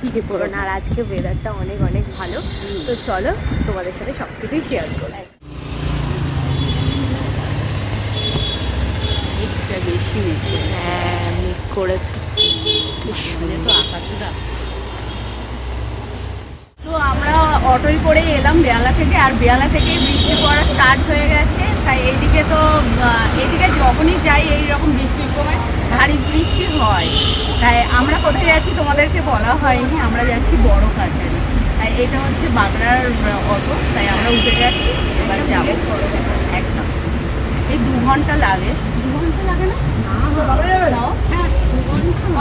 বৃষ্টিতে পড়ো না আর আজকে ওয়েদারটা অনেক অনেক ভালো। তো চলো তোমাদের সাথে সব কিছুই শেয়ার করো বেশি মেঘ হ্যাঁ মেঘ করেছে। তো আকাশে রাখছে অটোয় করে এলাম বেয়ালা থেকে আর বেয়ালা থেকে বৃষ্টি পড়া স্টার্ট হয়ে গেছে। তাই এইদিকে তো এইদিকে যখনই যাই এইরকম বৃষ্টির সময় ভারী বৃষ্টি হয়। তাই আমরা কোথায় যাচ্ছি তোমাদেরকে বলা হয়নি আমরা যাচ্ছি বড় কাছারি। তাই এটা হচ্ছে বাগড়ার অটো তাই আমরা উঠে যাচ্ছি এবার যাব। একদম। এই দু ঘণ্টা লাগে। দু ঘণ্টা লাগে না? নাও? হ্যাঁ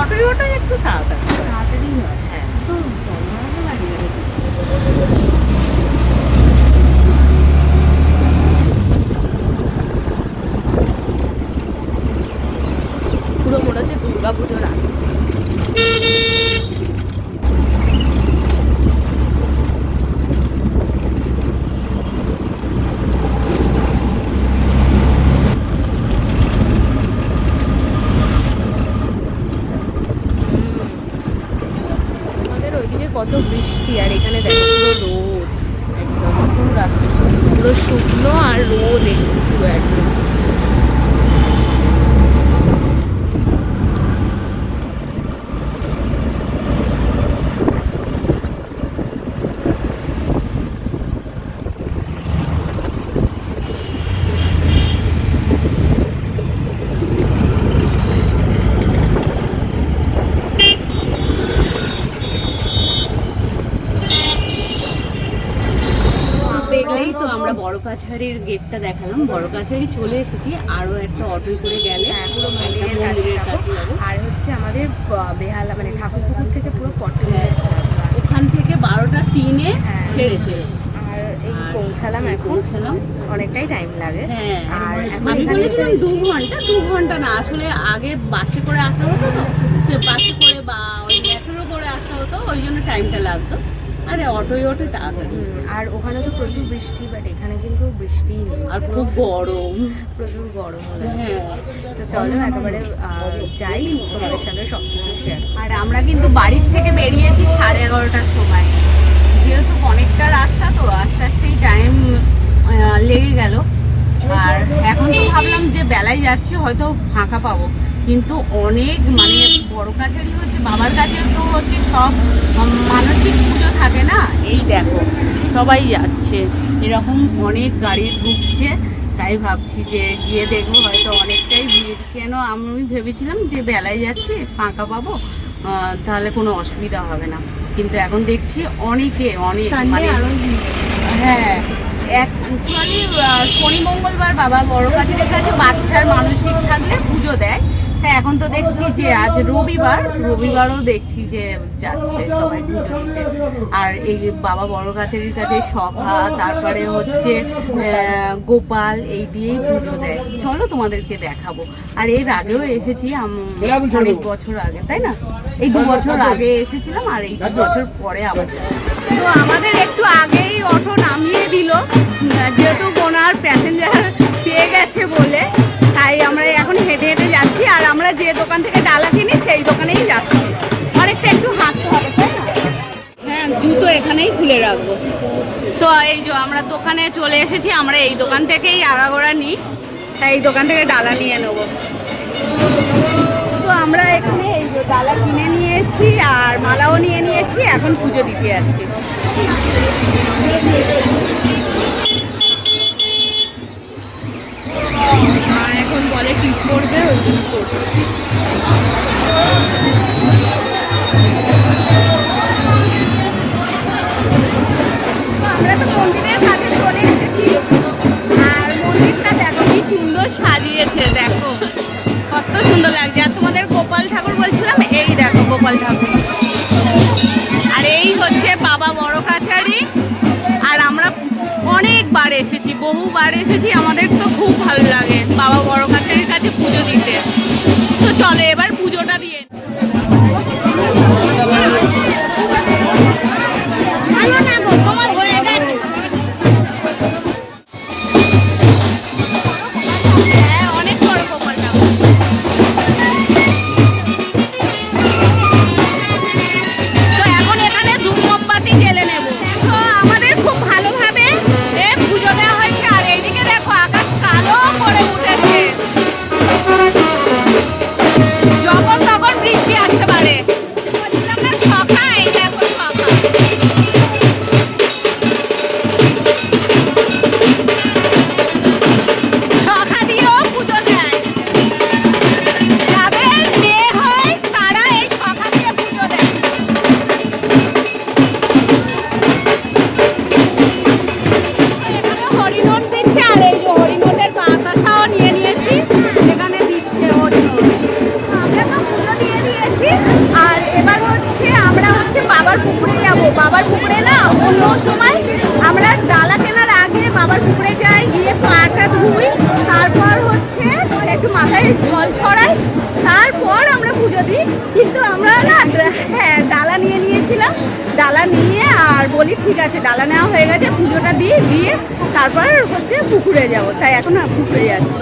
অটোয় একটু তাড়াতাড়ি। তাড়াতাড়ি হয় হ্যাঁ পুরো মনে হচ্ছে দুর্গা পুজোর আগে আমাদের ওইদিকে কত বৃষ্টি আর এখানে দেখো রোদ একদম পুরো রাস্তা পুরো শুকনো আর রোদ একটু একদম দেখলেই তো আমরা বড় কাছারির গেটটা দেখালাম। বড় কাছারি চলে এসেছি আরও একটা অটো করে গেলে। হ্যাঁ, পুরো মন্দিরের কাছে। আর হচ্ছে আমাদের বেহালা মানে ঠাকুরপুকুর থেকে পুরো ফর্টি মিনিটস ওখান থেকে বারোটা তিনে হ্যাঁ। ছেড়েছে। আর এই পৌঁছালাম এখন। পৌঁছালাম। অনেকটাই টাইম লাগে। হ্যাঁ আর আমি বলেছিলাম দু ঘণ্টা দু ঘণ্টা না আসলে আগে বাসে করে আসা হতো তো সে বাসে করে বা ওই মেট্রো করে আসা হতো ওই জন্য টাইমটা লাগতো। আরে অটোই অটো তাড়াতাড়ি। আর ওখানে তো প্রচুর বৃষ্টি বাট এখানে কিন্তু বৃষ্টি নেই। আর খুব গরম। প্রচুর গরম হ্যাঁ। তো চলো একেবারে যাই তোমাদের সাথে সব কিছু শেয়ার আর আমরা কিন্তু বাড়ির থেকে বেরিয়েছি সাড়ে এগারোটার সময়। যেহেতু অনেকটা রাস্তা তো আস্তে আস্তেই টাইম লেগে গেল। আর এখন তো ভাবলাম যে বেলায় যাচ্ছি হয়তো ফাঁকা পাবো। কিন্তু অনেক মানে বড় কাছারি হচ্ছে বাবার কাছে তো হচ্ছে সব মানসিক পুজো থাকে না? এই দেখো সবাই যাচ্ছে। এরকম অনেক গাড়ি ঢুকছে তাই ভাবছি যে গিয়ে দেখব হয়তো অনেকটাই ভিড়। কেন আমি ভেবেছিলাম যে বেলায় যাচ্ছি ফাঁকা পাবো তাহলে কোনো অসুবিধা হবে না। কিন্তু এখন দেখছি অনেকে অনেক মানে হ্যাঁ অ্যাকচুয়ালি শনি মঙ্গলবার বাবা বড় কাছের কাছে বাচ্চার মানসিক থাকলে পুজো দেয়। হ্যাঁ এখন তো দেখছি যে আজ রবিবার রবিবারও দেখছি যে যাচ্ছে সবাই পুজো দিতে। আর এই বাবা বড় কাছারির কাছে সভা তারপরে হচ্ছে গোপাল এই দিয়েই পুজো দেয়। চলো তোমাদেরকে দেখাবো। আর এর আগেও এসেছি আম- অনেক বছর আগে তাই না? এই দু বছর আগে এসেছিলাম আর এই দু বছর পরে আবার। তো আমাদের আগেই অটো নামিয়ে দিল। যেহেতু ওনার প্যাসেঞ্জার পেয়ে গেছে বলে তাই আমরা এখন হেঁটে হেঁটে যাচ্ছি আর আমরা যে দোকান থেকে ডালা কিনি সেই দোকানেই যাচ্ছি। অনেকটা একটু হাঁটতে হবে তাই না? হ্যাঁ জুতো এখানেই খুলে রাখব। তো এই যে আমরা দোকানে চলে এসেছি আমরা এই দোকান থেকেই আগাগোড়া নিই। তাই এই দোকান থেকে ডালা নিয়ে নেব। তো আমরা এখানে ডালা কিনে নিয়েছি আর মালাও নিয়ে নিয়েছি, এখন পুজো দিতে যাচ্ছি। মা এখন বলে টিপ করবে, ওই জন্য করছি। গোপাল ঠাকুর। আর এই হচ্ছে বাবা বড় কাছারি আর আমরা অনেকবার এসেছি, বহুবার এসেছি। আমাদের তো খুব ভালো লাগে বাবা বড় কাছারির কাছে পুজো দিতে। তো চলো এবার পুজোটা অন্য সময় আমরা ডালা কেনার আগে বাবার পুকুরে যাই, গিয়ে পাটা ধুই, তারপর হচ্ছে একটু মাথায় জল ছড়াই, তারপর আমরা পুজো দিই। কিন্তু আমরা না হ্যাঁ ডালা নিয়ে নিয়েছিলাম। ডালা নিয়ে আর বলি, ঠিক আছে, ডালা নেওয়া হয়ে গেছে, পুজোটা দিয়ে দিয়ে তারপর হচ্ছে পুকুরে যাব। তাই এখন পুকুরে যাচ্ছি।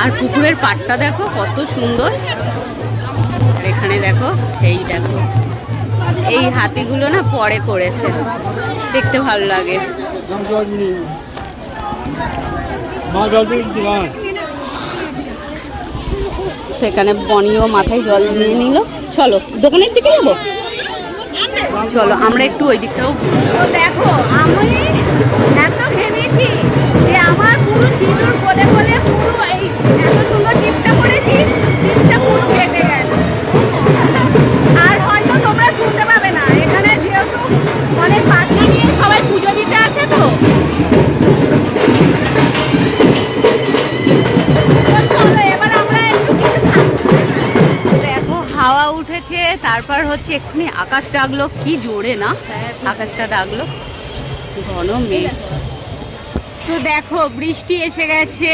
আর পুকুরের পাটটা দেখো, কত সুন্দর। এখানে দেখো, এই দেখো, এই হাতিগুলো না পরে করেছে দেখতে ভালো লাগে। সেখানে বনিও মাথায় জল নিয়ে নিল। চলো, দোকানের দিকে যাব? চলো, আমরা একটু ওই দিকটাও দেখো, আমি এত ঘেমেছি যে আমার পুরো সিঁদুর বলে বলে পুরো এত সুন্দর টিপটা পরেছি টিপটা পুরো কেটে গেল। আর হয়তো তোমরা শুনতে পাবে না এখানে যেহেতু অনেক পাখি নিয়ে সবাই পুজো দিতে আসে তো। হাওয়া উঠেছে তারপর হচ্ছে এক্ষুনি আকাশ ডাকলো। কি জোরে না? আকাশটা ডাকলো। ঘন মেঘ। তো দেখো বৃষ্টি এসে গেছে।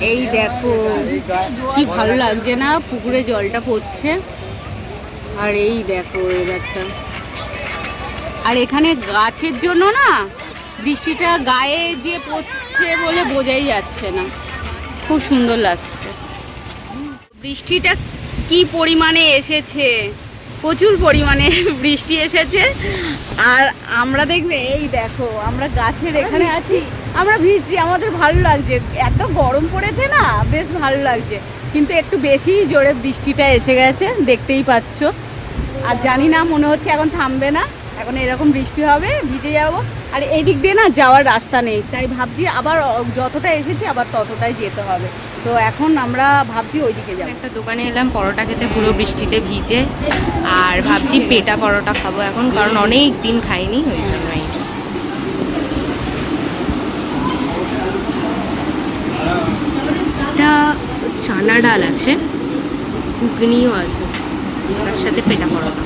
এই দেখো, কি ভালো লাগছে না? পুকুরে জলটা পড়ছে। আর এই দেখো এদারটা আর এখানে গাছের জন্য না, বৃষ্টিটা গায়ে যে পড়ছে বলে বোঝাই যাচ্ছে না। খুব সুন্দর লাগছে। বৃষ্টিটা কি পরিমাণে এসেছে? প্রচুর পরিমাণে বৃষ্টি এসেছে। আর আমরা দেখবে, এই দেখো, আমরা গাছের এখানে আছি। আমরা ভিজছি, আমাদের ভালো লাগছে। এত গরম পড়েছে না, বেশ ভালো লাগছে। কিন্তু একটু বেশি জোরে বৃষ্টিটা এসে গেছে, দেখতেই পাচ্ছ। আর জানি না, মনে হচ্ছে এখন থামবে না। এখন এরকম বৃষ্টি হবে, ভিজে যাব। আর এই দিক দিয়ে না যাওয়ার রাস্তা নেই। তাই ভাবছি আবার যতটা এসেছি আবার ততটাই যেতে হবে। তো এখন আমরা ভাবছি ওইদিকে যাব। একটা দোকানে এলাম, পরোটা খেতে, পুরো বৃষ্টিতে ভিজে। আর ভাবছি পেটা পরোটা খাব এখন, কারণ অনেক দিন খাইনি, ওই জন্যই। এটা চানা ডাল আছে ঘুগনিও আছে তার সাথে পেটা পরোটা।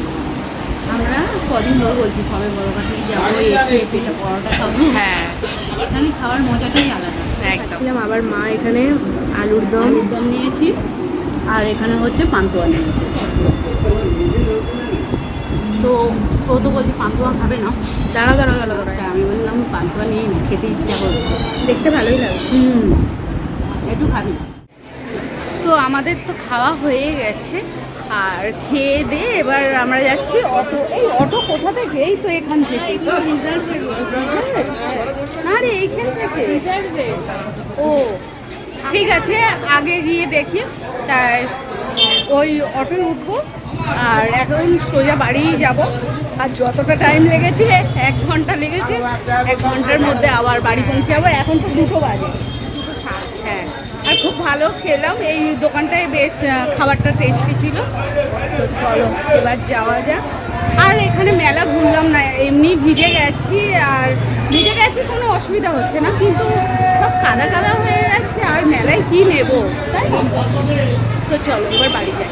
আমরা কদিন ধরে বলছি সবে বড় কাছে যাব এসে পেটা পরোটা খাব। হ্যাঁ। এখানে খাওয়ার মজাটাই আলাদা। একদম। আবার মা এখানে আলুর দম। আলুর দম নিয়েছি আর এখানে হচ্ছে পান্তুয়া নিয়েছি। তো ও তো বলছে পান্তুয়া খাবে না। দাঁড়া দাঁড়া দাঁড়া দাঁড়া আমি বললাম পান্তুয়া নিয়ে খেতে ইচ্ছা করছে। দেখতে ভালোই লাগে। হুম। একটু খাবি। আমাদের তো খাওয়া হয়ে গেছে। আর খেয়ে দিয়ে এবার আমরা যাচ্ছি অটো। এই অটো কোথা থেকে? এই তো এখান থেকে না রে এইখান থেকে? ও ঠিক আছে আগে গিয়ে দেখি। তাই ওই অটোয় উঠবো। আর এখন সোজা বাড়ি যাব। আর যতটা টাইম লেগেছে এক ঘণ্টা লেগেছে। এক ঘণ্টার মধ্যে আবার বাড়ি পৌঁছে যাব। এখন তো দুটো বাজে। খুব ভালো খেলাম। এই দোকানটায় বেশ খাবারটা টেস্টি ছিল। চলো, এবার যাওয়া যাক। আর এখানে মেলা ঘুরলাম না, এমনি ভিজে গেছি আর ভিজে গেছি কোনো অসুবিধা হচ্ছে না, কিন্তু সব কাদা কাদা হয়ে গেছে আর মেলায় কি নেব, তাই তো চলো, এবার বাড়ি যাই।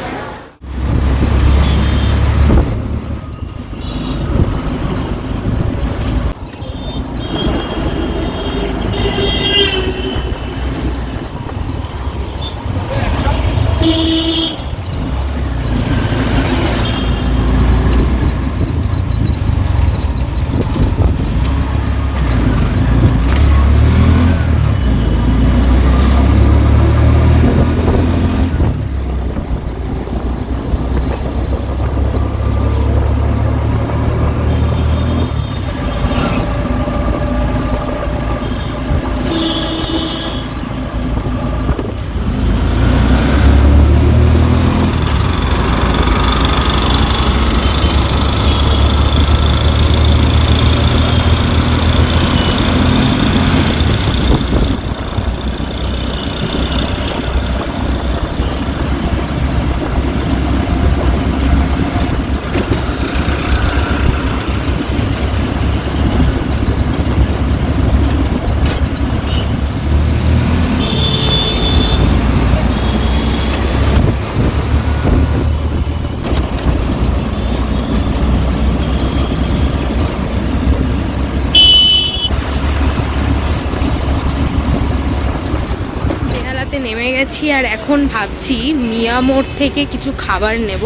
আর এখন ভাবছি মিয়া মোড় থেকে কিছু খাবার নেব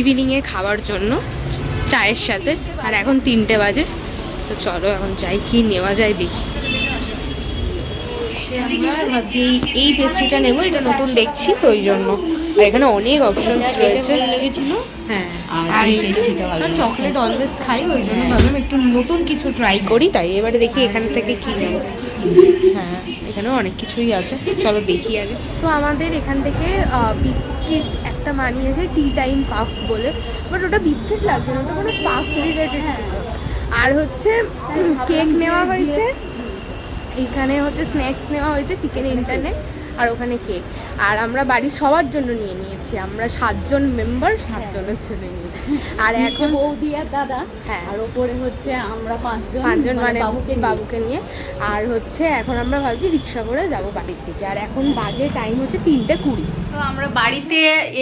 ইভিনিংয়ে খাবার জন্য চায়ের সাথে। আর এখন তিনটে বাজে তো চলো এখন যাই কি নেওয়া যায় দেখি। ভাবছি এই পেস্ট্রিটা নেব এটা নতুন দেখছি তো ওই জন্য। আর এখানে অনেক অপশনস রয়েছে। লেগেছিল হ্যাঁ আর। চকলেট অলওয়েজ খাই ওই জন্য ভাবলাম একটু নতুন কিছু ট্রাই করি তাই এবারে দেখি এখান থেকে কি নেব। হ্যাঁ। এখানেও অনেক কিছুই আছে। চলো দেখি আগে। তো আমাদের এখান থেকে বিস্কিট একটা মানিয়েছে টি টাইম পাফ বলে। বাট ওটা বিস্কিট লাগছে না ওটা কোনো পাফ রিলেটেড আর হচ্ছে কেক নেওয়া হয়েছে। এখানে হচ্ছে স্ন্যাক্স নেওয়া হয়েছে চিকেন ইন্টারনেট আর ওখানে কেক আর আমরা বাড়ির সবার জন্য নিয়ে নিয়েছি। আমরা সাতজন মেম্বার সাতজনের জন্য নিয়ে আর আর এখন বৌদি আর দাদা হ্যাঁ। আর ওপরে হচ্ছে আমরা পাঁচজন পাঁচজন মানে বাবুকে নিয়ে। বাবুকে নিয়ে। আর হচ্ছে এখন আমরা ভাবছি রিক্সা করে যাব বাড়ির থেকে আর এখন বাজে টাইম হচ্ছে তিনটে কুড়ি। তো আমরা বাড়িতে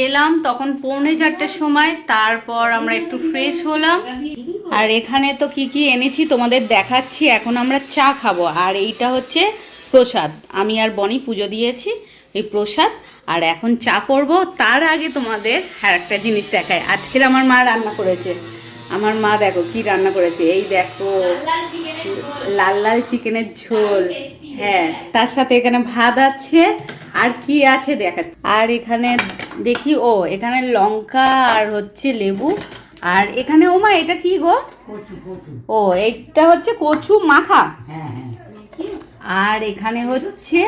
এলাম তখন পৌনে চারটের সময় তারপর আমরা একটু ফ্রেশ হলাম। আর এখানে তো কি কি এনেছি তোমাদের দেখাচ্ছি। এখন আমরা চা খাব। আর এইটা হচ্ছে প্রসাদ। আমি আর বনি পুজো দিয়েছি এই প্রসাদ আর এখন চা করব। তার আগে তোমাদের আর একটা জিনিস দেখায় আজকের আমার মা রান্না করেছে। আমার মা দেখো কি রান্না করেছে। এই দেখো লাল লাল চিকেনের ঝোল। হ্যাঁ তার সাথে এখানে ভাত আছে আর কি আছে দেখা আর এখানে দেখি ও এখানে লঙ্কা আর হচ্ছে লেবু। আর এখানে ওমা এটা কি গো? ও এইটা হচ্ছে কচু মাখা। আর এখানে হচ্ছে,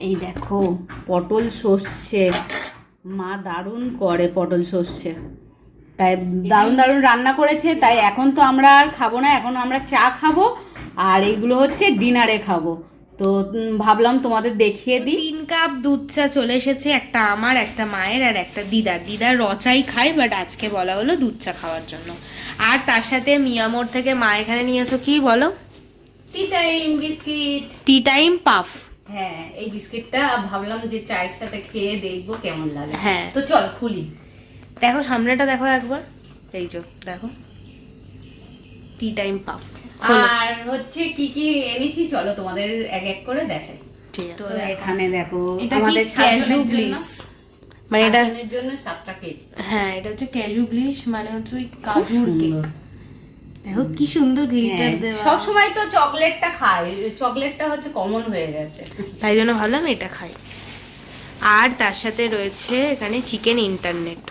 এই দেখো, পটল সর্ষে। মা দারুণ করে পটল সর্ষে। তাই দারুণ দারুণ রান্না করেছে, তাই এখন তো আমরা আর খাব না, এখন আমরা চা খাব, আর এগুলো হচ্ছে ডিনারে খাব। তো ভাবলাম তোমাদের দেখিয়ে দিই। তিন কাপ দুধ চা চলে এসেছে, একটা আমার, একটা মায়ের, আর একটা দিদার। দিদার রচাই খায়, বাট আজকে বলা হলো দুধ চা খাওয়ার জন্য। আর তার সাথে মিয়ামোড় থেকে মা এখানে নিয়েছো কি বলো? Tea time biscuit tea time puff হ্যাঁ এই বিস্কিটটা ভাবলাম যে চায়ের সাথে খেয়ে দেখব কেমন লাগে। হ্যাঁ। তো চল খুলি। দেখো সামনেটা দেখো একবার। এই যে দেখো। টি টাইম পাফ আর হচ্ছে কি কি এনেছি? চলো তোমাদের এক এক করে দেখাই। ঠিক তো এখানে দেখো আমাদের ক্যাজু ব্লিস মানে এটা জন্য সাতটা কেক হ্যাঁ এটা হচ্ছে ক্যাজু ব্লিশ মানে হচ্ছে ওই কাজুর কেক। দেখো কি সুন্দর গ্লিটার হ্যাঁ, দেওয়া। সব সময় তো চকলেটটা খাই চকলেটটা হচ্ছে কমন হয়ে গেছে। তাই জন্য ভাবলাম এটা খাই। আর তার সাথে রয়েছে এখানে চিকেন ইন্টারনেট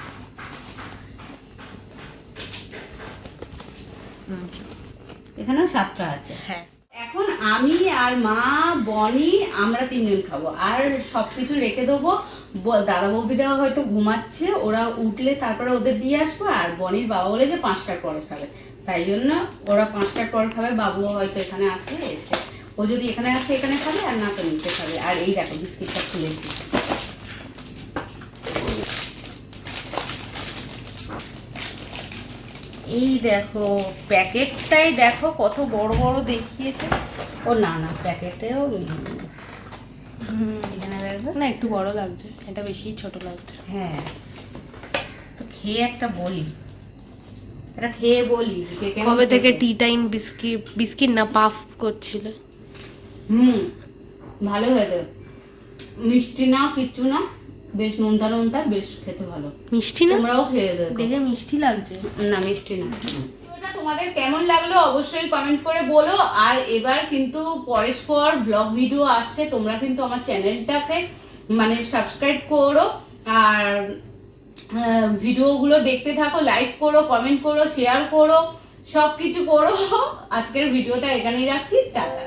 এখানেও সাতটা আছে। হ্যাঁ। এখন আমি আর মা বনি আমরা তিনজন খাব। আর সবকিছু রেখে দেবো। ব- দাদা বৌদিটা হয়তো ঘুমাচ্ছে ওরা উঠলে তারপরে ওদের দিয়ে আসব আর বনির বাবা বলে যে পাঁচটার পরে খাবে। তাই জন্য ওরা পাঁচটা পর খাবে বাবুও হয়তো এখানে আসলে এসে ও যদি এখানে আসে এখানে খাবে আর না তো নিতে খাবে। আর এই দেখো বিস্কিটটা খুলেছি। এই দেখো প্যাকেটটাই দেখো কত বড় বড় দেখিয়েছে। ও না না প্যাকেটেও না একটু বড় লাগছে। এটা বেশি ছোট লাগছে। হ্যাঁ। তো খেয়ে একটা বলি। এটা খেয়ে বলি কবে থেকে টি টাইম বিস্কিট বিস্কিট না পাফ করছিল? হুম ভালো হয়েছে মিষ্টি না কিচ্ছু না বেশ নোনতা নোনতা বেশ খেতে ভালো। মিষ্টি না? তোমরাও খেয়ে দেখো। দেখে মিষ্টি লাগছে। না মিষ্টি না। তোমাদের কেমন লাগল অবশ্যই কমেন্ট করে বলো। আর এবার কিন্তু পরস্পর ব্লগ ভিডিও আসছে তোমরা কিন্তু আমার চ্যানেলটাকে মানে সাবস্ক্রাইব করো। আর ভিডিওগুলো দেখতে থাকো লাইক করো কমেন্ট করো শেয়ার করো সব কিছু করো। আজকের ভিডিওটা এখানেই রাখছি, টাটা।